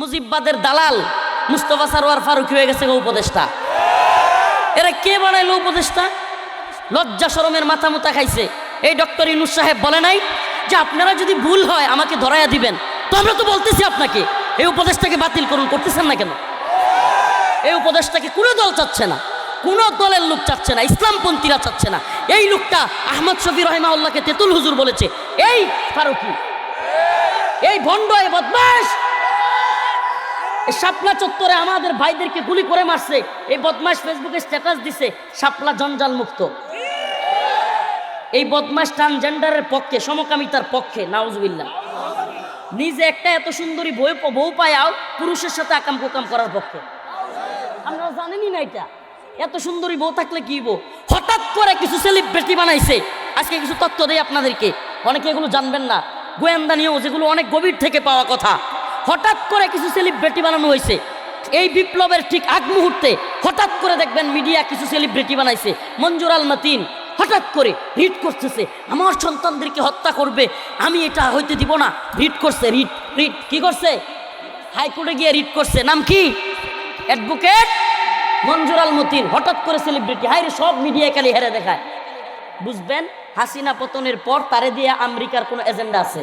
মুজিববাদের দালাল মুস্তফা সারোয়ার ফারুকি হয়ে গেছে উপদেষ্টা। এরা কে বানাইলো উপদেষ্টা? লজ্জা শরমের মাথা মুতা খাইছে। এই ডক্টর ইনুস সাহেব বলে নাই যে আপনারা যদি ভুল হয় আমাকে ধরাইয়া দিবেন। তো আমরা তো বলতেছি আপনাকে, এই উপদেশটাকে বাতিল করুন, করতেছেন না কেন? এই উপদেশটাকে কোনো দল চাচ্ছে না, কোনো দলের লোক চাচ্ছে না, ইসলামপন্থীরা চাচ্ছে না। এই লোকটা আহমদ শফি রহমাউল্লাহকে তেতুল হুজুর বলেছে। এই ফারুকি, এই ভণ্ড, এই বদমাস শাপলা চত্বরে আমাদের ভাইদেরকে গুলি করে মারছে। এই বদমাস ফেসবুকে স্ট্যাটাস দিছে, শাপলা জঞ্জাল মুক্ত। এই বদমাস ট্রান্সজেন্ডারের পক্ষে, সমকামিতার পক্ষে, নাউজুবিল্লাহ। নিজে একটা এত সুন্দরী বউ বউ পায়াও পুরুষের সাথে আকাম কোকাম করার পক্ষে। আপনারা জানেনই না এটা। এত সুন্দরী বউ থাকলে কি বউ হঠাৎ করে কিছু সেলিব্রিটি বানাইছে। আজকে কিছু তথ্য দেয় আপনাদেরকে। অনেকে এগুলো জানবেন না। গোয়েন্দা নিয়েও যেগুলো অনেক গভীর থেকে পাওয়া কথা। হঠাৎ করে কিছু সেলিব্রিটি বানানো হয়েছে। এই বিপ্লবের ঠিক আগ মুহূর্তে হঠাৎ করে দেখবেন মিডিয়া কিছু সেলিব্রিটি বানাইছে। মঞ্জুর আল মাতিন হঠাৎ করে রিট করতেছে। আমার সন্তানদেরকে হত্যা করবে। আমি এটা হইতে দিব না। রিট করছে রিট রিট কি করছে? হাইকোর্টে গিয়ে রিট করছে। নাম কি? অ্যাডভোকেট মঞ্জুর আল মতিন। হঠাৎ করে সেলিব্রিটি হাইরে সব মিডিয়া খালি হেরে দেখায়। বুঝবেন, হাসিনা পতনের পর তারে দিয়ে আমেরিকার কোনো এজেন্ডা আছে।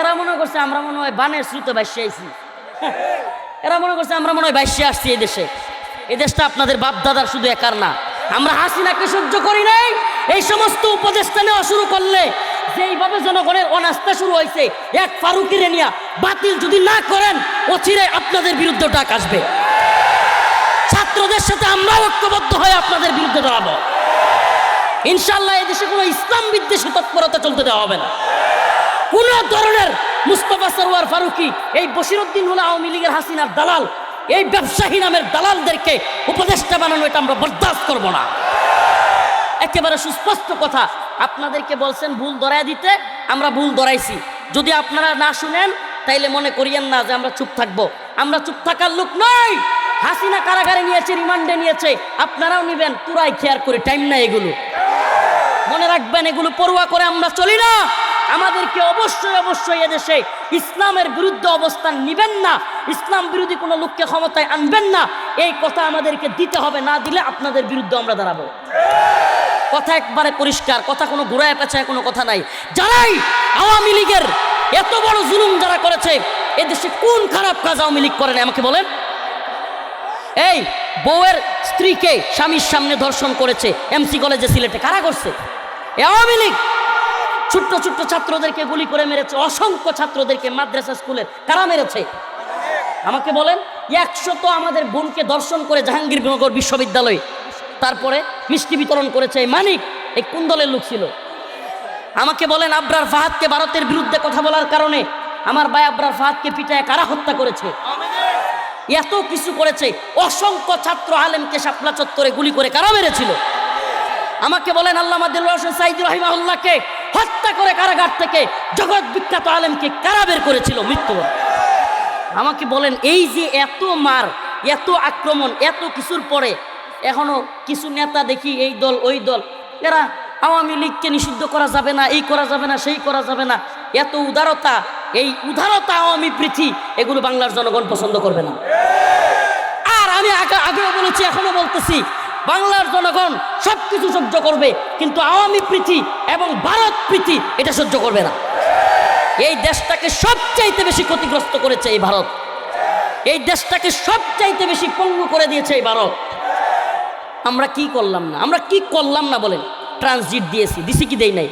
এরা মনে করছে আমরা মনে হয় বানের শ্রুতে বাইশে আইছি। এরা মনে করছে আমরা মনে হয় বাইশে আসছি এই দেশে। এই দেশটা আপনাদের বাপ দাদার শুধু একার না। আমরা হাসিনাকে সহ্য করি নাই। এই সমস্ত উপদেষ্টা নেওয়া শুরু করলে যেইভাবে জনগণের অনাস্থা শুরু হয়েছে, এক ফারুকি নিয়া বাতিল যদি না করেন, অচিরে আপনাদের বিরুদ্ধে ডাক আসবে। ছাত্রদের সাথে আমরা ঐক্যবদ্ধ হয়ে আপনাদের বিরুদ্ধে দাঁড়াবো। ইনশাল্লাহ এদেশে কোনো ইসলাম বিদ্বেষী তৎপরতা চলতে দেওয়া হবে না। কোন ধরনের মুস্তফা সরোয়ার ফারুকি, এই বসিরুদ্দিন হলো আওয়ামী লীগের হাসিনার দালাল, এই ব্যবসায়ী নামের দালালদেরকে উপদেষ্টা বানানো এটা আমরা বরদাস্ত করব না। একেবারে সুস্পষ্ট কথা, আপনাদেরকে বলছেন ভুল ধরায় দিতে, আমরা ভুল ধরাইছি। যদি আপনারা না শুনেন, তাইলে মনে করিয়েন না যে আমরা চুপ থাকব। আমরা চুপ থাকার লোক নই! হাসিনা কারাগারে নিয়েছে, রিমান্ডে নিয়েছে, আপনারাও নিবেন পুরাই খেয়ার করে, টাইম না এগুলো। মনে রাখবেন, এগুলো পড়ুয়া করে আমরা চলি না! আমাদেরকে অবশ্যই অবশ্যই এদেশে ইসলামের বিরুদ্ধে অবস্থান নিবেন না। ইসলাম বিরোধী কোনো লোককে ক্ষমতায় আনবেন না। এই কথা আমাদেরকে দিতে হবে, না দিলে আপনাদের বিরুদ্ধে আমরা দাঁড়াবো। কথা একবারে পরিষ্কার, কথা কোনো ঘুরায় পেঁচায় কোনো কথা নাই। যারাই আওয়ামী লীগের এত বড় জুলুম যারা করেছে, এদেশে কোন খারাপ কাজ আওয়ামী লীগ করেন আমাকে বলেন। এই বউয়ের স্ত্রীকে স্বামীর সামনে ধর্ষণ করেছে, এমসি কলেজে সিলেটে। কারা করছে? আওয়ামী লীগ। ছোট্ট ছোট্ট ছাত্রদেরকে গুলি করে মেরেছে, অসংখ্য ছাত্রদেরকে মাদ্রাসা স্কুলের কারা মেরেছে? আমাকে বলেন, একশো তো আমাদের বোনকে দর্শন করে জাহাঙ্গীরনগর বিশ্ববিদ্যালয়ে। তারপরে মিষ্টি বিতরণ করেছে মানিক, এই কুন্দলের দলের লোক ছিল? আমাকে বলেন, আবরার ফাহাদকে ভারতের বিরুদ্ধে কথা বলার কারণে আমার ভাই আবরার ফাহাদকে পিটায় কারা হত্যা করেছে? এত কিছু করেছে, অসংখ্য ছাত্র আলেমকে শাপলা চত্বরে গুলি করে কারা মেরেছিল? আমাকে বলেন আল্লাহ হোসেন সাইদ রহিমাউল্লাহকে হত্যা করে কারাগার থেকে জগৎ বিখ্যাত আলেমকে কারা বের করেছিল? মৃত্যু আমাকে বলেন, এই যে এত মার, এত আক্রমণ, এত কিছুর পরে এখনও কিছু নেতা দেখি এই দল, ওই দল, এরা আওয়ামী লীগকে নিষিদ্ধ করা যাবে না, এই করা যাবে না, সেই করা যাবে না, এত উদারতা, এই উদারতা আওয়ামী পৃথি এগুলো বাংলার জনগণ পছন্দ করবে না। আর আমি আগে আগেও বলেছি, এখনও বলতেছি বাংলার জনগণ সব কিছু সহ্য করবে, কিন্তু আওয়ামী প্রীতি এবং ভারত প্রীতি এটা সহ্য করবে না। এই দেশটাকে সবচাইতে বেশি ক্ষতিগ্রস্ত করেছে এই ভারত। এই দেশটাকে সবচাইতে বেশি পঙ্গু করে দিয়েছে এই ভারত। আমরা কি করলাম না? আমরা কি করলাম না বলেন? ট্রানজিট দিয়েছি, দিছি কি দেই নাই?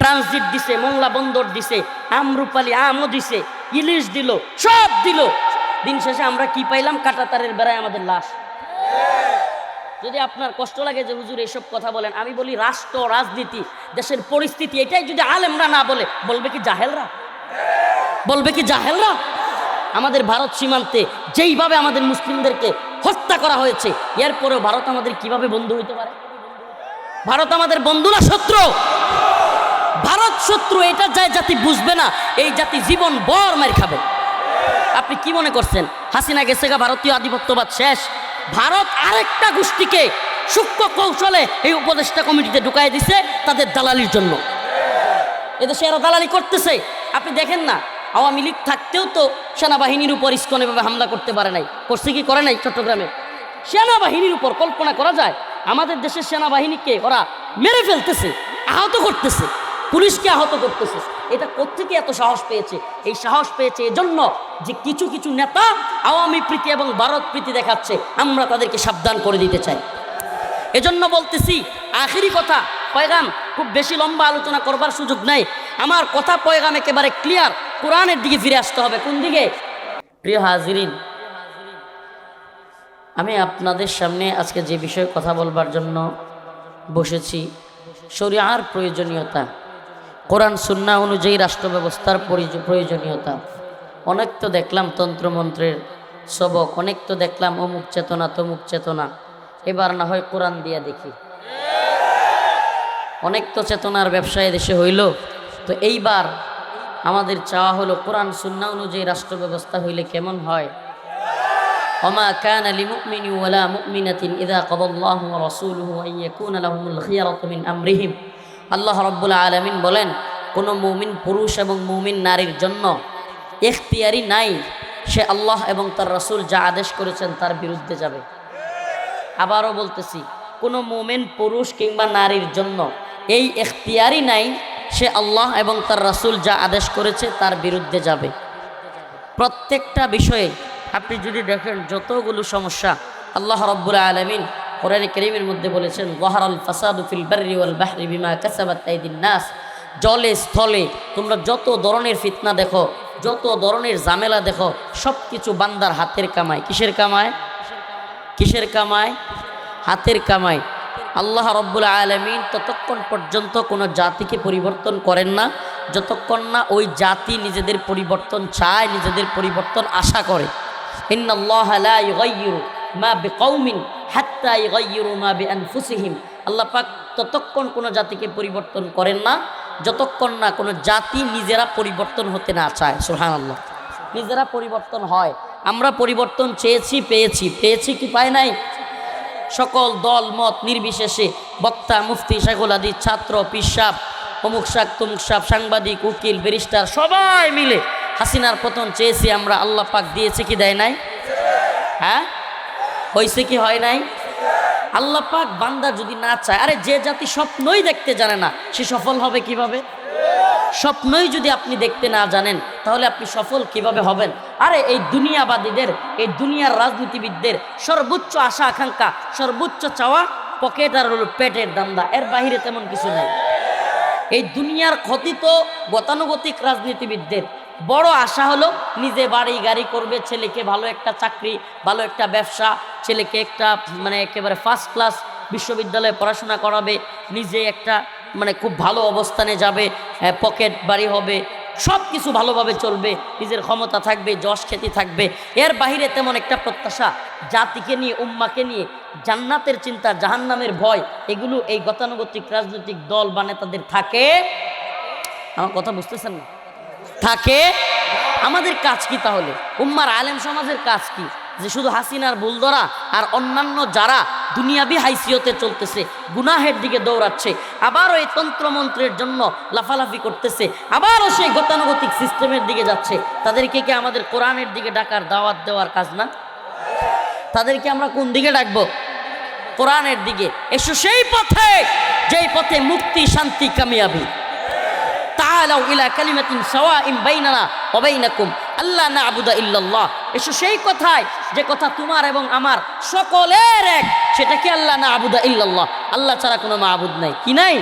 ট্রানজিট দিছে মোংলা বন্দর দিছে, আমরুপালি আমও দিছে, ইলিশ দিল, সব দিল। দিন শেষে আমরা কি পাইলাম? কাটাতারের বেড়ায় আমাদের লাশ। যদি আপনার কষ্ট লাগে যে হুজুর এসব কথা বলেন, আমি বলি রাষ্ট্র, রাজনীতি, দেশের পরিস্থিতি, এটাই যদি আলেমরা না বলে, বলবে কি জাহেলরা? বলবে কি জাহেলরা? আমাদের ভারত সীমান্তে যেইভাবে আমাদের মুসলিমদেরকে হত্যা করা হয়েছে এরপরেও ভারত আমাদের কীভাবে বন্ধু হইতে পারে? ভারত আমাদের বন্ধু না শত্রু? ভারত শত্রু, এটা যায় জাতি বুঝবে না, এই জাতি জীবন বর মার খাবে। আপনি কি মনে করছেন? হাসিনা গেছে গা, ভারতীয় আধিপত্যবাদ শেষ। ভারত আরেকটা গোষ্ঠীকে সূক্ষ্ম কৌশলে এই উপদেষ্টা কমিটিতে ঢুকাই দিছে তাদের দালালির জন্য। এদেশে এরা দালালি করতেছে। আপনি দেখেন না, আওয়ামী লীগ থাকতেও তো সেনাবাহিনীর উপর ইস্কন এভাবে হামলা করতে পারে নাই। করছে কি করে নাই চট্টগ্রামে? সেনাবাহিনীর উপর কল্পনা করা যায়, আমাদের দেশের সেনাবাহিনীকে ওরা মেরে ফেলতেছে, আহত করতেছে, পুলিশকে আহত করতেছে। এটা কোত্থেকে এত সাহস পেয়েছে? এই সাহস পেয়েছে এজন্য যে কিছু কিছু নেতা আওয়ামী প্রীতি এবং ভারত প্রীতি দেখাচ্ছে, আমরা তাদেরকে সাবধান করে দিতে চাই। এজন্য বলতেছি, আখেরি কথা, পয়গাম, খুব বেশি লম্বা আলোচনা করবার সুযোগ নাই। আমার কথা পয়গাম একেবারে ক্লিয়ার কোরআনের দিকে ফিরে আসতে হবে। কোন দিকে? প্রিয় হাজিরিন, আমি আপনাদের সামনে আজকে যে বিষয়ে কথা বলবার জন্য বসেছি, শরিয়ার প্রয়োজনীয়তা। কোরআন সুন্না অনুযায়ী রাষ্ট্র ব্যবস্থার পরিজ- প্রয়োজনীয়তা অনেক তো দেখলাম তন্ত্রমন্ত্রের সবক অনেক তো দেখলাম অমুক চেতনা তমুক চেতনা এবার না হয় কোরআন দিয়া দেখি অনেক তো চেতনার ব্যবসায় দেশে হইল তো এইবার আমাদের চাওয়া হলো কোরআন সুন্না অনুযায়ী রাষ্ট্র ব্যবস্থা হইলে কেমন হয় وما كان لمؤمن ولا مؤمنة إذا قضى الله ورسوله أن يكون لهم الخيرة من أمرهم আল্লাহ রব্বুল আলমিন বলেন, কোনো মুমিন পুরুষ এবং মুমিন নারীর জন্য এখতিয়ারি নাই, সে আল্লাহ এবং তার রসুল যা আদেশ করেছেন তার বিরুদ্ধে যাবে। আবারও বলতেছি, কোনো মোমেন পুরুষ কিংবা নারীর জন্য এই এখতিয়ারই নাই, সে আল্লাহ এবং তার রাসূল যা আদেশ করেছে তার বিরুদ্ধে যাবে। প্রত্যেকটা বিষয়ে আপনি যদি দেখেন যতগুলো সমস্যা, আল্লাহ রব্বুল আলমিন কোরআন করিমের মধ্যে বলেছেন, ওয়াহারাল ফাসাদু ফিল বাররি ওয়াল বাহরি বিমা কাসাবাত আইদিন নাস। জলে, স্থলে তোমরা যত ধরনের ফিতনা দেখো, যত ধরনের জামেলা দেখো সব কিছু বান্দার হাতের কামায়। কিসের কামায়? কিসের কামায়? হাতের কামায়। আল্লাহ রব্বুল আলমিন ততক্ষণ পর্যন্ত কোনো জাতিকে পরিবর্তন করেন না, যতক্ষণ না ওই জাতি নিজেদের পরিবর্তন চায়, নিজেদের পরিবর্তন আশা করে। ইন্নাল্লাহ মা বিকাউমিন হাত্তা ইউগাইয়িরু মা আল্লাহ পাক ততক্ষণ কোনো জাতিকে পরিবর্তন করেন না, যতক্ষণ না কোনো জাতি নিজেরা পরিবর্তন হতে না চায়। সোহান আল্লাহ নিজেরা পরিবর্তন হয়। আমরা পরিবর্তন চেয়েছি, পেয়েছি। পেয়েছি কি পায় নাই? সকল দল, মত নির্বিশেষে বক্তা, মুফতি, শেখুল আদি ছাত্র, পিসাব, অমুক শাক, তমুক সাপ সাংবাদিক, উকিল, ব্যারিস্টার, সবাই মিলে হাসিনার পতন চেয়েছি আমরা। আল্লাহ পাক দিয়েছে কি দেয় নাই? হ্যাঁ? হয়েছে কি হয় নাই? আল্লাহ পাক বান্দা যদি না চায়, আরে যে জাতি স্বপ্নই দেখতে জানে না, সে সফল হবে কীভাবে? স্বপ্নই যদি আপনি দেখতে না জানেন, তাহলে আপনি সফল কীভাবে হবেন? আরে এই দুনিয়াবাদীদের, এই দুনিয়ার রাজনীতিবিদদের সর্বোচ্চ আশা, আকাঙ্ক্ষা, সর্বোচ্চ চাওয়া পকেট আর পেটের দান্দা, এর বাহিরে তেমন কিছু নেই। এই দুনিয়ার ক্ষতি তো গতানুগতিক রাজনীতিবিদদের বড় আশা হলো নিজে বাড়ি গাড়ি করবে, ছেলেকে ভালো একটা চাকরি, ভালো একটা ব্যবসা ছেলেকে একটা মানে একেবারে ফার্স্ট ক্লাস বিশ্ববিদ্যালয়ে পড়াশোনা করাবে, নিজে একটা মানে খুব ভালো অবস্থানে যাবে পকেট বাড়ি হবে সব কিছু ভালোভাবে চলবে, নিজের ক্ষমতা থাকবে, যশ খ্যাতি থাকবে। এর বাহিরে তেমন একটা প্রত্যাশা জাতিকে নিয়ে, উম্মাকে নিয়ে, জান্নাতের চিন্তা, জাহান্নামের ভয়, এগুলো এই গতানুগতিক রাজনৈতিক দল বা নেতাদের থাকে? আমার কথা বুঝতেছেন না? থাকে? আমাদের কাজ কি তাহলে? উম্মার আলেম সমাজের কাজ কি? যে শুধু হাসিনার বুলদরা আর অন্যান্য যারা দুনিয়াবি হাইসিয়তে চলতেছে, গুনাহের দিকে দৌড়াচ্ছে আবারও এই তন্ত্রমন্ত্রের জন্য লাফালাফি করতেছে, আবারও সেই গতানুগতিক সিস্টেমের দিকে যাচ্ছে, তাদেরকে কি আমাদের কোরআনের দিকে ডাকার দাওয়াত দেওয়ার কাজ না? তাদেরকে আমরা কোন দিকে ডাকবো? কোরআনের দিকে। এসো সেই পথে, যেই পথে মুক্তি, শান্তি, কামিয়াবি। তাআলাউ ইলা কালিমাতিন সাওয়াইন বাইনানা ওয়া বাইনাকুম না আবুদা ইল্লাল্লাহ। এসো সেই কথায়, যে কথা তোমার এবং আমার সকলের এক সেটা কি আল্লাহ না'বুদা ইল্লাল্লাহ। আল্লাহ ছাড়া কোনো মাবুদ নাই। কি নাই?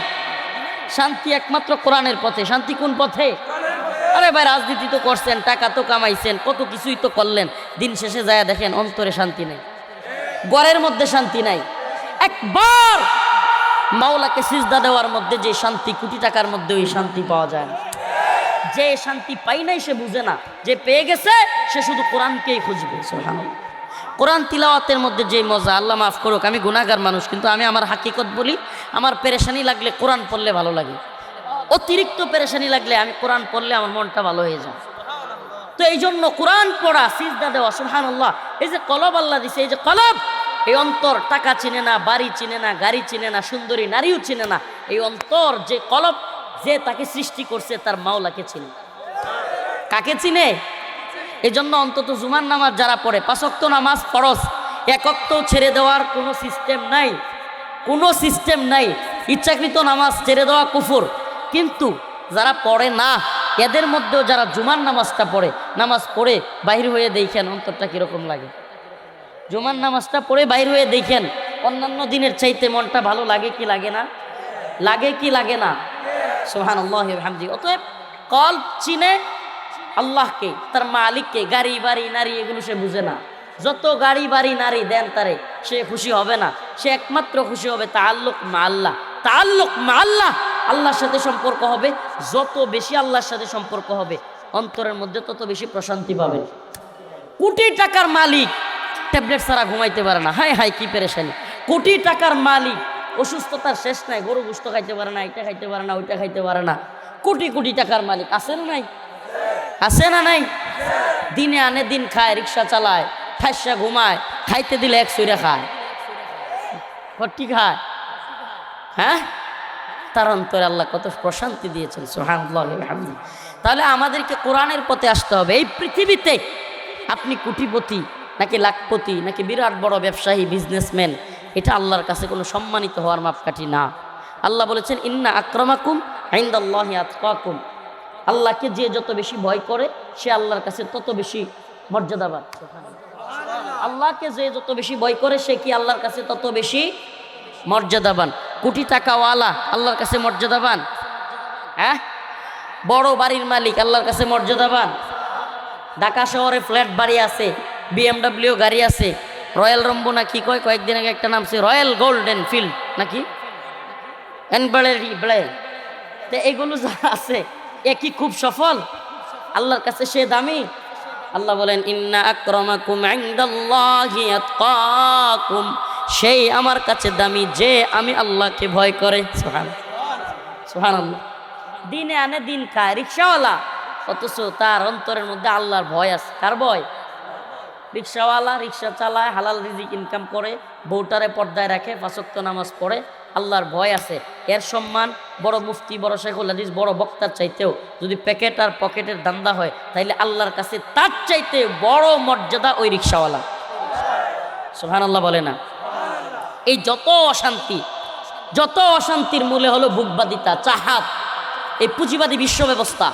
শান্তি একমাত্র কোরআনের পথে। শান্তি কোন পথে? আরে ভাই, রাজনীতি তো করছেন, টাকা তো কামাইছেন, কত কিছুই তো করলেন। দিন শেষে যায়, দেখেন, অন্তরে শান্তি নেই। গড়ের মধ্যে শান্তি নাই। একবার মাওলাকে সিজদা দেওয়ার মধ্যে যে শান্তি, কোটি টাকার মধ্যে ওই শান্তি পাওয়া যায় না। যে শান্তি পাই নাই সে বুঝে না। যে পেয়ে গেছে, সে শুধু কোরআনকেই খুঁজবে। কোরআন তিলাওয়াতের মধ্যে যে মজা, আল্লাহ মাফ করুক, আমি গুণাগার মানুষ, কিন্তু আমি আমার হাকিকত বলি, আমার পেরেশানি লাগলে কোরআন পড়লে ভালো লাগে। অতিরিক্ত পেরেশানি লাগলে আমি কোরআন পড়লে আমার মনটা ভালো হয়ে যায়। তো এই জন্য কোরআন পড়া, সিজদা দেওয়া সুহান আল্লাহ এই যে কলব আল্লাহ দিছে, এই যে কলব, এই অন্তর টাকা চিনে না, বাড়ি চিনে না, গাড়ি চিনে না, সুন্দরী নারীও চিনে না, এই অন্তর যে কলব যে তাকে সৃষ্টি করছে তার মাওলাকে চিনে। কাকে চিনে? এই জন্য অন্তত জুমার নামাজ যারা পড়ে পাঁচক্ত নামাজ ফরজ একত্ব ছেড়ে দেওয়ার কোনো সিস্টেম নাই। কোনো সিস্টেম নাই। ইচ্ছাকৃত নামাজ ছেড়ে দেওয়া কুফুর। কিন্তু যারা পড়ে না, এদের মধ্যেও যারা জুমার নামাজটা পড়ে, নামাজ পড়ে বাহির হয়ে দেখেন অন্তরটা কীরকম লাগে। জুমার নামাজটা পড়ে বাইর হয়ে দেখেন, অন্যান্য দিনের চাইতে মনটা ভালো লাগে কি লাগে না? লাগে কি লাগে না? সোহান আল্লাহ হামদি অতএব কল চিনে আল্লাহকে, তার মালিককে গাড়ি বাড়ি নারী এগুলো সে বুঝে না। যত গাড়ি বাড়ি নারী দেন তারে, সে খুশি হবে না। সে একমাত্র খুশি হবে তাল্লুক মা আল্লাহ। তাল্লুক মা আল্লাহ আল্লাহর সাথে সম্পর্ক হবে। যত বেশি আল্লাহর সাথে সম্পর্ক হবে, অন্তরের মধ্যে তত বেশি প্রশান্তি পাবে। কোটি টাকার মালিক ট্যাবলেট ছাড়া ঘুমাইতে পারে না। হাই হাই কি পেরেশানি। কোটি টাকার মালিক অসুস্থতার শেষ নাই, গরু গুস্ত খাইতে পারে না, এটা খাইতে পারে না, ওইটা খাইতে পারে না। কোটি কোটি টাকার মালিক, আছে না নাই? আছে না নাই? দিনে আনে, দিন খায়, রিক্সা চালায় ঠাসা ঘুমায়, খাইতে দিলে এক সইরা খায়। ভর্তি খায়। হ্যাঁ? তার অন্তরে আল্লাহ কত প্রশান্তি দিয়েছেন সোহানুল্লাহ তাহলে আমাদেরকে কোরআনের পথে আসতে হবে। এই পৃথিবীতে আপনি কোটিপতি, নাকি লাখপতি, নাকি বিরাট বড় ব্যবসায়ী, বিজনেসম্যান এটা আল্লাহর কাছে কোনো সম্মানিত হওয়ার মাপকাঠি না। আল্লাহ বলেছেন, ইন্না আক্রমাকুম আইন্দাল্লাহ আতকাকুম। আল্লাহকে যে যত বেশি ভয় করে, সে আল্লাহর কাছে তত বেশি মর্যাদাবান। আল্লাহকে যে যত বেশি ভয় করে, সে কি আল্লাহর কাছে তত বেশি মর্যাদাবান? কোটি টাকাওয়ালা আল্লাহর কাছে মর্যাদাবান? হ্যাঁ? বড় বাড়ির মালিক আল্লাহর কাছে মর্যাদাবান? ঢাকা শহরে ফ্ল্যাট বাড়ি আছে, বিএমডাব্লিউ গাড়ি আছে রয়্যাল রম্বো না কি কয়? কয়েকদিন আগে একটা নাম রয়্যাল গোল্ডেন ফিল্ড নাকি তো এগুলো যা আছে, এ কি খুব সফল? আল্লাহর কাছে সে দামি? আল্লাহ বলেন, ইন্না আক্রমাকুম সেই আমার কাছে দামি যে আমি আল্লাহকে ভয় করে। সুবহান সুবহানাল্লাহ। দিনে আনে দিন খায়, রিক্সাওয়ালা। অথচ তার অন্তরের মধ্যে আল্লাহর ভয় আছে। কার ভয়? রিক্সাওয়ালা রিক্সা চালায় হালাল রিজিক ইনকাম করে, বউটারে পর্দায় রাখে পাঁচক্ত নামাজ পড়ে, আল্লাহর ভয় আছে। এর সম্মান বড় মুফতি, বড় শেখুল হাদিস, বড় বক্তার চাইতেও যদি প্যাকেট আর পকেটের দান্দা হয়, তাইলে আল্লাহর কাছে তার চাইতে বড় মর্যাদা ওই রিক্সাওয়ালা। সোহান আল্লাহ বলে না। এই যত অশান্তি, যত অশান্তির মূলে হলো বুকবাদিতা চাহাত, এই পুঁজিবাদী বিশ্ব ব্যবস্থা।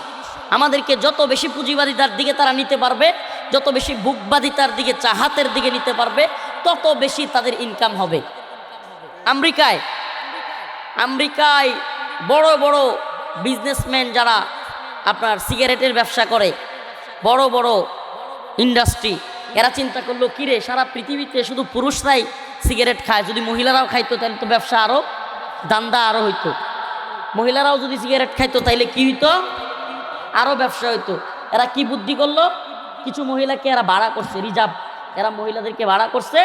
আমাদেরকে যত বেশি পুঁজিবাদিতার দিকে তারা নিতে পারবে যত বেশি বুকবাদিতার দিকে চাহাতের দিকে নিতে পারবে, তত বেশি তাদের ইনকাম হবে। আমেরিকায় আমেরিকায় বড় বড় বিজনেসম্যান যারা আপনার সিগারেটের ব্যবসা করে, বড় বড় ইন্ডাস্ট্রি এরা চিন্তা করল, কিরে, সারা পৃথিবীতে শুধু পুরুষরাই সিগারেট খায়, যদি মহিলারাও খাইতো, তাহলে তো ব্যবসা আরও দান্দা আরও হইতো। মহিলারাও যদি সিগারেট খাইতো, তাইলে কি হইতো? আরও ব্যবসা হইতো। এরা কি বুদ্ধি করল? কিছু মহিলাকে এরা ভাড়া করছে, রিজার্ভ। এরা মহিলাদেরকে ভাড়া করছে,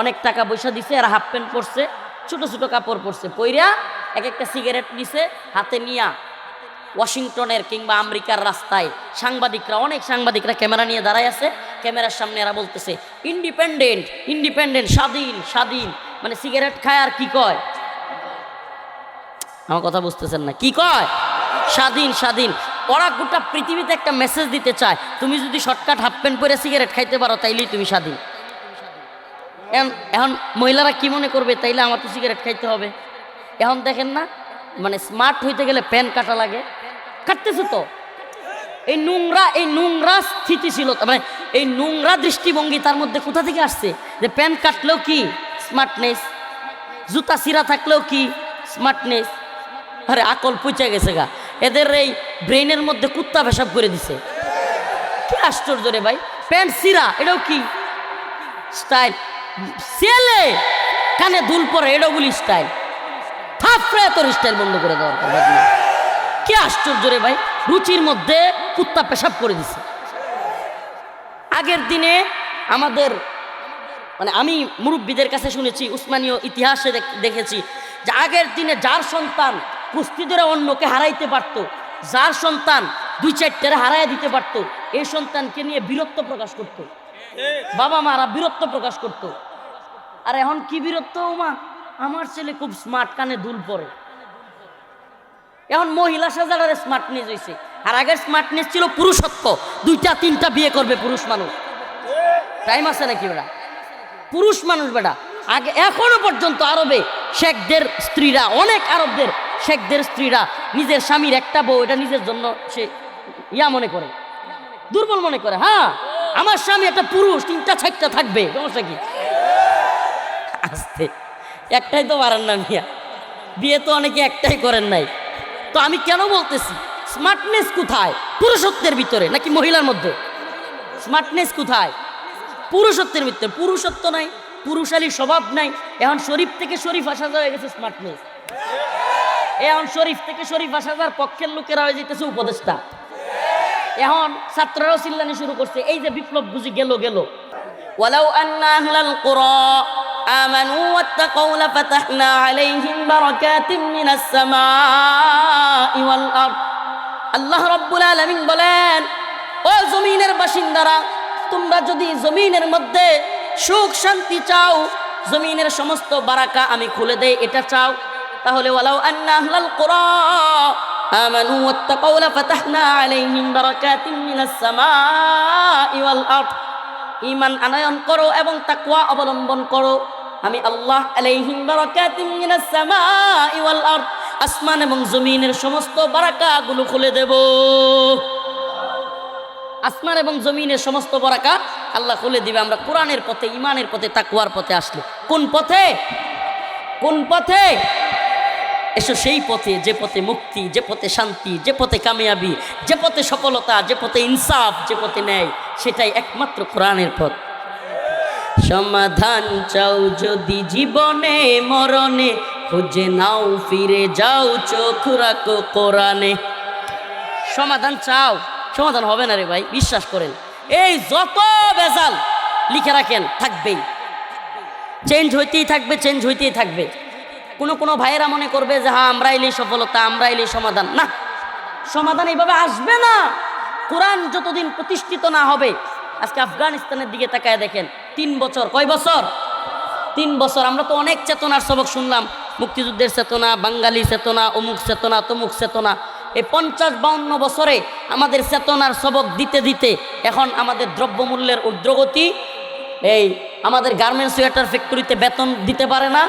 অনেক টাকা পয়সা দিছে, এরা হাফ প্যান্ট পরছে, ছোট ছোট কাপড় পরছে। পইরা এক একটা সিগারেট নিছে, হাতে নিয়া ওয়াশিংটনের কিংবা আমেরিকার রাস্তায় সাংবাদিকরা, অনেক সাংবাদিকরা ক্যামেরা নিয়ে দাঁড়ায় আছে। ক্যামেরার সামনে এরা বলতেছে ইন্ডিপেন্ডেন্ট ইন্ডিপেন্ডেন্ট স্বাধীন স্বাধীন। মানে সিগারেট খায় আর কি কয়? আমার কথা বুঝতেছেন না। কি কয়? স্বাধীন স্বাধীন। ওরা গোটা পৃথিবীতে একটা মেসেজ দিতে চায়। তুমি যদি শর্টকাট হাফ প্যান্ট পরে সিগারেট খাইতে পারো, তাইলেই তুমি স্বাধীন। এখন এখন মহিলারা কি মনে করবে? তাইলে আমার তো সিগারেট খাইতে হবে। এখন দেখেন না মানে স্মার্ট হইতে গেলে প্যান কাটা লাগে। কাটতেছে তো? এই নোংরা এই নোংরা স্থিতিশীলতা মানে এই নোংরা দৃষ্টিভঙ্গি তার মধ্যে কোথা থেকে আসছে? যে প্যান কাটলেও কি স্মার্টনেস জুতা, সিরা থাকলেও কি স্মার্টনেস আরে, আকল পচে গেছে গা। এদের এই ব্রেইনের মধ্যে কুত্তা পেশাব করে দিছে। কি আশ্চর্য রে ভাই। প্যান্ট সিরা এটাও কি? স্টাইল। ছেলে, কানে দুল পরে, এটাও বলি স্টাইল। থাপড়ে তোর স্টাইল বন্ধ করে দেওয়ার কি আশ্চর্য রে ভাই। রুচির মধ্যে কুত্তা পেশাব করে দিছে। আগের দিনে আমাদের মানে আমি মুরব্বীদের কাছে শুনেছি, উসমানীয় ইতিহাসে দেখেছি যে আগের দিনে যার সন্তান কুস্তি ধরে অন্যকে হারাইতে পারতো। যার সন্তান দুই চারটারে হারাই দিতে পারতো এই সন্তানকে নিয়ে বীরত্ব প্রকাশ করত। বাবা মারা বীরত্ব প্রকাশ করত। আর এখন কি বীরত্ব মা? আমার ছেলে খুব স্মার্ট কানে দুল পরে। এখন মহিলা সাজারের স্মার্টনেস হয়েছে আর আগের স্মার্টনেস ছিল পুরুষত্ব। দুইটা, তিনটা বিয়ে করবে পুরুষ মানুষ। টাইম আছে নাকি বেটা? পুরুষ মানুষ বেটা। আগে এখনও পর্যন্ত আরবে শেখদের, স্ত্রীরা, অনেক আরবদের শেখদের স্ত্রীরা নিজের স্বামীর একটা বউ, এটা নিজের জন্য সে ইয়া মনে করে, দুর্বল মনে করে। হ্যাঁ আমার স্বামী একটা পুরুষ, তিনটা, চারটা থাকবে, সমস্যা কি? আস্তে, একটাই তো পারেন না মিয়া বিয়ে তো অনেকে একটাই করেন নাই। তো আমি কেন বলতেছি স্মার্টনেস কোথায়? পুরুষত্বের ভিতরে, নাকি মহিলার মধ্যে? স্মার্টনেস কোথায়? পুরুষত্বের ভিতরে, পুরুষত্ব নাই, পুরুষালী স্বভাব নাই। এখন শরীফ থেকে শরীফ আসা হয়ে গেছে স্মার্টনেস এখন শরীফ থেকে শরীফ আসাদার পক্ষের লোকেরা হয়ে যেতেছে উপদেষ্টা। এখন ছাত্ররাও চিল্লানি শুরু করছে, এই যে বিপ্লব বুঝি গেল গেল। ওয়ালাউ আন্না আহলাল কুরা আমানু ওয়াত্তাকাউ লাফাতাহনা আলাইহিম বারাকাতিম মিনাস সামাই ওয়াল আরদ। আল্লাহ রাব্বুল আলামিন বলেন, ও জমিনের বাসিন্দারা, তোমরা যদি জমিনের মধ্যে সুখ শান্তি চাও, জমিনের সমস্ত বারাকা আমি খুলে দেই, এটা চাও। তাহলে ওয়ালাউ আন্না আহলাল কুরা, আমানু ওয়াত্তাকাউ লাফাতাহনা আলাইহিম বারাকাতিন মিনাস সামাই ওয়াল আরদ। ঈমান আনয়ন করো এবং তাকওয়া অবলম্বন করো। আমি আল্লাহ আলাইহিম বারাকাতিন মিনাস সামাই ওয়াল আরদ। আসমান এবং জমিনের সমস্ত বারাকাগুলো খুলে দেব। আসমান এবং জমিনের সমস্ত বরাকা আল্লাহ খুলে দিবে। আমরা কোরআনের পথে ইমানের পথে তাকুয়ার পথে আসলে। কোন পথে? কোন পথে? এসো সেই পথে, যে পথে মুক্তি, যে পথে শান্তি, যে পথে কামিয়াবি, যে পথে সফলতা, যে পথে ইনসাফ, যে পথে নেয় সেটাই একমাত্র কোরআনের পথ। সমাধান চাও যদি জীবনে, মরণে, খুঁজে নাও, ফিরে যাও, চোখ রাখো কোরআনে। সমাধান চাও, সমাধান হবে না রে ভাই, বিশ্বাস করেন। এই যত বেজাল লিখে রাখেন, থাকবেই। চেঞ্জ হইতেই থাকবে চেঞ্জ হইতেই থাকবে। কোনো কোনো ভাইয়েরা মনে করবে যে হ্যাঁ আমরা এলেই সফলতা আমরা এলেই সমাধান। না, সমাধান এইভাবে আসবে না। কোরআন যতদিন প্রতিষ্ঠিত না হবে, আজকে আফগানিস্তানের দিকে তাকায় দেখেন, তিন বছর, কয় বছর? তিন বছর। আমরা তো অনেক চেতনার সবক শুনলাম, মুক্তিযুদ্ধের চেতনা, বাঙালি চেতনা, অমুক চেতনা, তমুক চেতনা। এই পঞ্চাশ বাউন্ন বছরে আমাদের চেতনার সবক দিতে দিতে এখন আমাদের দ্রব্যমূল্যের ঊর্ধ্বগতি, এই আমাদের গার্মেন্টস সোয়েটার ফ্যাক্টরিতে বেতন দিতে পারে না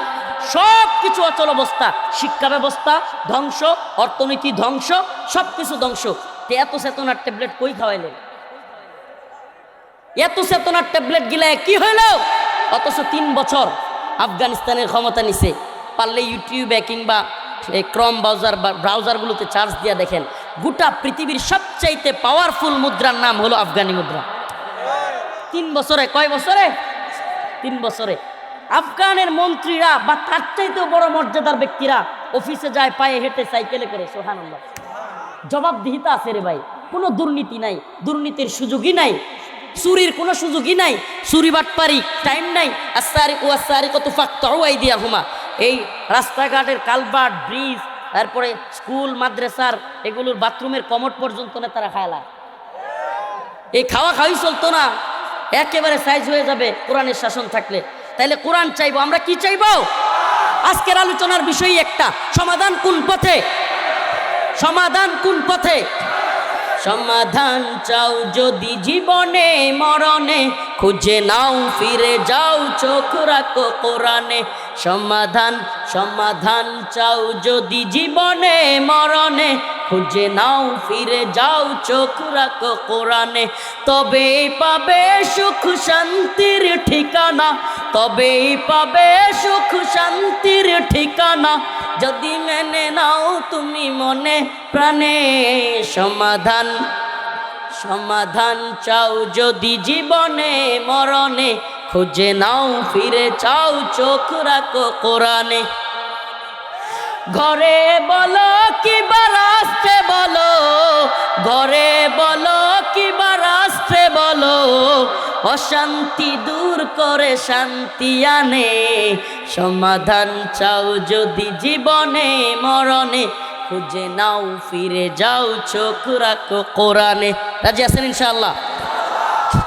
সব কিছু অচল অবস্থা, শিক্ষা ব্যবস্থা, ধ্বংস, অর্থনীতি ধ্বংস সব কিছু ধ্বংস এত চেতনার ট্যাবলেট কই খাওয়াইলেন? এত চেতনার ট্যাবলেট গিলে কি হইল? অথচ তিন বছর আফগানিস্তানের ক্ষমতা নিছে। পারলে ইউটিউবে কিংবা ক্রম ব্রাউজার ব্রাউজারগুলোতে চার্জ দিয়া দেখেন। গোটা পৃথিবীর সবচাইতে পাওয়ারফুল মুদ্রার নাম হলো আফগানি মুদ্রা। তিন বছরে, কয় বছরে? তিন বছরে। আফগানের মন্ত্রীরা বা তার চাইতেও বড় মর্যাদার ব্যক্তিরা অফিসে যায়, পায়ে হেঁটে সাইকেলে করে সোহান জবাবদিহিতা আছে রে ভাই। কোনো দুর্নীতি নাই, দুর্নীতির সুযোগই নাই, চুরির কোনো সুযোগই নাই, চুরি বাটপারি টাইম নাই। আসারি ও আসারি কত ফাঁকাই দিয়া হুমা এই রাস্তাঘাটের কালভার্ট, ব্রিজ, তারপরে স্কুল, মাদ্রাসার এগুলোর বাথরুমের কমট পর্যন্ত না তারা খায়লায় এই খাওয়া খাওয়াই চলতো না। একেবারে সাইজ হয়ে যাবে কোরআনের শাসন থাকলে। তাইলে কোরআন চাইব, আমরা কি চাইব? আজকের আলোচনার বিষয় একটা, সমাধান কোন পথে? সমাধান কোন পথে? সমাধান চাও যদি জীবনে, মরণে, খুঁজে নাও, ফিরে যাও, চোখ রাখো কোরআনে। সমাধান সমাধান চাও যদি জীবনে, মরণে, খুঁজে নাও, ফিরে যাও, চোখ রাখো কোরআনে। তবে পাবে সুখ, শান্তির ঠিকানা তবে পাবে সুখ শান্তির ঠিকানা। যদি মেনে নাও তুমি মনে প্রাণে সমাধান সমাধান চাও যদি জীবনে মরণে। খুঁজে নাও, ফিরে চাও, চোখ রাখো কোরআনে। ঘরে বলো কি বা বলো, ঘরে বলো কি বা বলো অশান্তি দূর করে শান্তি আনে। সমাধান চাও যদি জীবনে, মরণে, খুঁজে নাও, ফিরে যাও, চোখ রাখো কোরআনে। রাজি আছেন ইনশাআল্লাহ?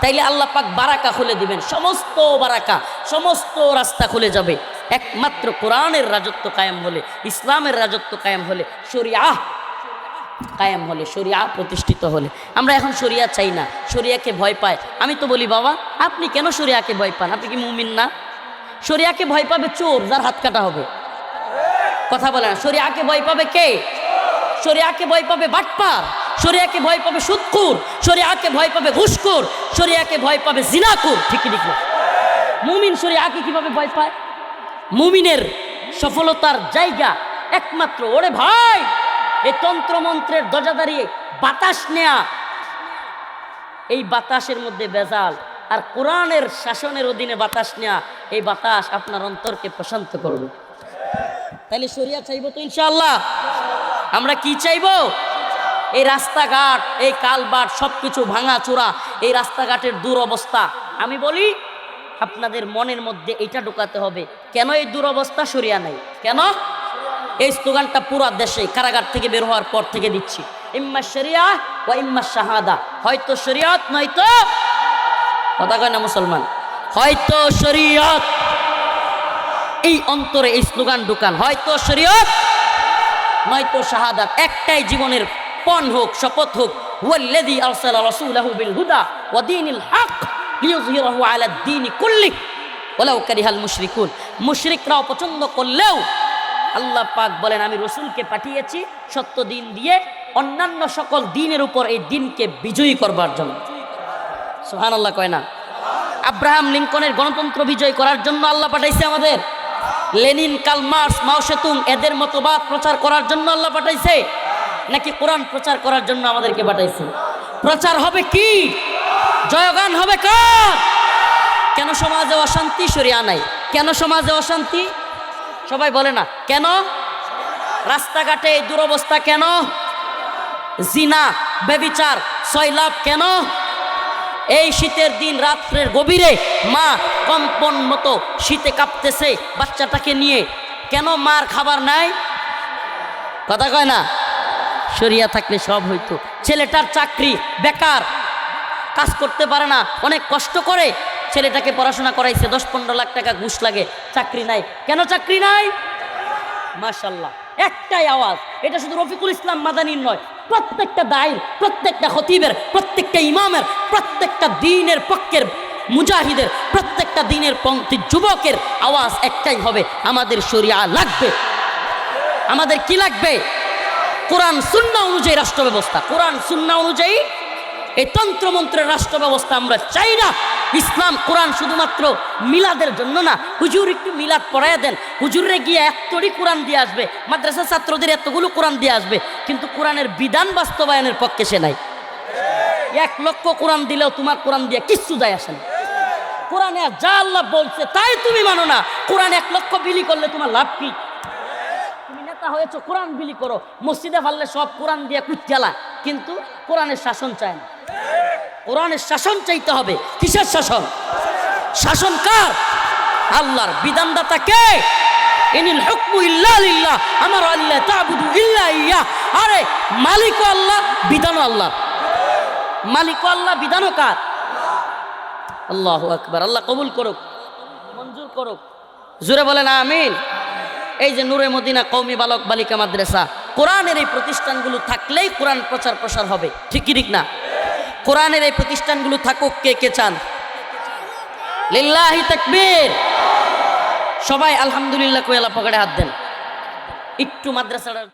তাইলে আল্লাহ পাক বারাকা খুলে দিবেন, সমস্ত বারাকা, সমস্ত রাস্তা খুলে যাবে। একমাত্র কোরআনের রাজত্ব কায়েম হলে, ইসলামের রাজত্ব কায়েম হলে শরিয়া কায়েম হলে, শরিয়া প্রতিষ্ঠিত হলে। আমরা এখন শরিয়া চাই না, শরিয়াকে ভয় পায়। আমি তো বলি, বাবা, আপনি কেন শরিয়াকে ভয় পান? আপনি কি মুমিন না? শরিয়াকে ভয় পাবে চোর, যার হাত কাটা হবে। কথা বলে না, শরিয়াকে ভয় পাবে কে? শরিয়াকে ভয় পাবে বাটপার, শরিয়াকে ভয় পাবে সুৎকুর শরিয়াকে ভয় পাবে ঘুষকুর শরিয়াকে ভয় পাবে জিনাকুর। ঠিক ঠিক মুমিন, শরিয়াকে কীভাবে ভয় পায়? মুমিনের সফলতার জায়গা একমাত্র, ওরে ভাই! এই তন্ত্রমন্ত্রের দরজা দাঁড়িয়ে বাতাস নেয়া। এই বাতাসের মধ্যে বেজাল আর কোরআনের শাসনের অধীনে বাতাস নেয়া, এই বাতাস আপনার অন্তরকে প্রশান্ত করবে। তাহলে শরিয়া চাইব তো ইনশাআল্লাহ। আমরা কি চাইব? এই রাস্তাঘাট, এই কালবাট সব কিছু ভাঙা চূড়া, এই রাস্তাঘাটের দুরবস্থা। আমি বলি, আপনাদের মনের মধ্যে এটা ঢোকাতে হবে, কেন এই দুরবস্থা সরিয়া নাই? কেন? এই স্লোগানটা পুরা দেশে কারাগার থেকে বের হওয়ার পর থেকে দিচ্ছি। ইম্মা শরিয়া ও ইম্মা শাহাদা। হয়তো শরিয়ত, নয়তো কথা কয় না মুসলমান? হয়তো শরিয়ত। এই অন্তরে এই স্লোগান ঢুকান। হয়তো শরীয়ত, নয়তো শাহাদাত একটাই জীবনের পণ হোক, শপথ হোক। ওয়াল্লাযী আরসালা রাসূলাহু বিল হুদা ওয়া দীনিল হক লিইয়ুযহিরাহু আলা দ্বীনি কুল্লি। ওয়ালাউ কারিহাল মুশরিকুন। করলেও আল্লাহ পাক বলেন, আমি রসুলকে পাঠিয়েছি সত্য দিন দিয়ে অন্যান্য সকল দিনের উপর এই দিনকে বিজয়ী করবার জন্য। সুবহানাল্লাহ কয় না। আব্রাহাম লিঙ্কনের গণতন্ত্র বিজয় করার জন্য আল্লাহ পাঠাইছে আমাদের। লেনিন কাল মার্স মাও সেতুং এদের মতবাদ প্রচার করার জন্য আল্লাহ পাঠাইছে। নাকি কোরআন প্রচার করার জন্য আমাদেরকে পাঠাইছে? প্রচার হবে কি? জয়গান হবে কার? কেন সমাজে অশান্তি? সরিয়া নাই। কেন সমাজে অশান্তি? সবাই বলে না, কেন? রাস্তাঘাটে এই দুরবস্থা কেন? জিনা বেবিচার সয়লাভ কেন? এই শীতের দিন রাত্রের গভীরে মা কম্পন মতো শীতে কাঁপতেছে বাচ্চাটাকে নিয়ে। কেন মার খাবার নাই? কথা কয় না? সরিয়া থাকলে সব হইতো। ছেলেটার চাকরি বেকার, কাজ করতে পারে না, অনেক কষ্ট করে। ছেলেটাকে পড়াশোনা করাইছে, দশ পনেরো লাখ টাকা ঘুষ লাগে, চাকরি নাই। কেন চাকরি নাই? মাশাল্লাহ একটাই আওয়াজ, এটা শুধু রফিকুল ইসলাম মাদানির নয়, প্রত্যেকটা দায়ের প্রত্যেকটা খতিবের, প্রত্যেকটা ইমামের, প্রত্যেকটা দিনের পক্ষের মুজাহিদের, প্রত্যেকটা দিনের পঙ্ক্তি যুবকের আওয়াজ একটাই হবে, আমাদের শরিয়া লাগবে। আমাদের কি লাগবে? কোরআন সুন্না অনুযায়ী রাষ্ট্র ব্যবস্থা কোরআন সুন্না অনুযায়ী এই তন্ত্রমন্ত্রের রাষ্ট্র ব্যবস্থা আমরা চাই না। ইসলাম, কোরআন শুধুমাত্র মিলাদের জন্য না। হুজুর একটু মিলাদ পড়াইয়া দেন। হুজুরে গিয়ে এতটি কোরআন দিয়ে আসবে, মাদ্রাসা ছাত্রদের এতগুলো কোরআন দিয়ে আসবে, কিন্তু কোরআনের বিধান বাস্তবায়নের পক্ষে সে নাই। এক লক্ষ কোরআন দিলেও তোমার কোরআন দিয়ে কিচ্ছু যায় আসে না। কোরআনে যা আল্লাহ বলছে, তাই তুমি মানো না। কোরআন এক লক্ষ বিলি করলে তোমার লাভ কি? তুমি নেতা হয়েছো, কোরআন বিলি করো। মসজিদে ফাললে সব কোরআন দিয়ে কুচ্চালা কিন্তু কোরআনের শাসন চায় না। কোরআনের শাসন চাইতে হবে। কিসের শাসন? শাসন কার? আল্লাহর বিধানদাতা কে? ইনিল হুকমু ইল্লা লিল্লাহ, আমার আল্লাহ তাবুদু ইল্লা ইয়া। আরে মালিক আল্লাহ, বিধানও আল্লাহ। মালিক আল্লাহ, বিধানও কার? আল্লাহ আকবার, আল্লাহ কবুল করুক, মঞ্জুর করুক। জুড়ে বলেন, আমিন। এই যে নূরে মদিনা কৌমি বালক বালিকা মাদ্রাসা, কোরআনের এই প্রতিষ্ঠানগুলো থাকলেই কোরআন প্রচার প্রসার হবে। ঠিক ঠিক না? কোরআনের এই প্রতিষ্ঠানগুলো থাকুক, কে কে চান? লিল্লাহি তাকবীর। সবাই আলহামদুলিল্লাহ কোয়েলা পকেটে হাত দেন। একটু মাদ্রাসাটা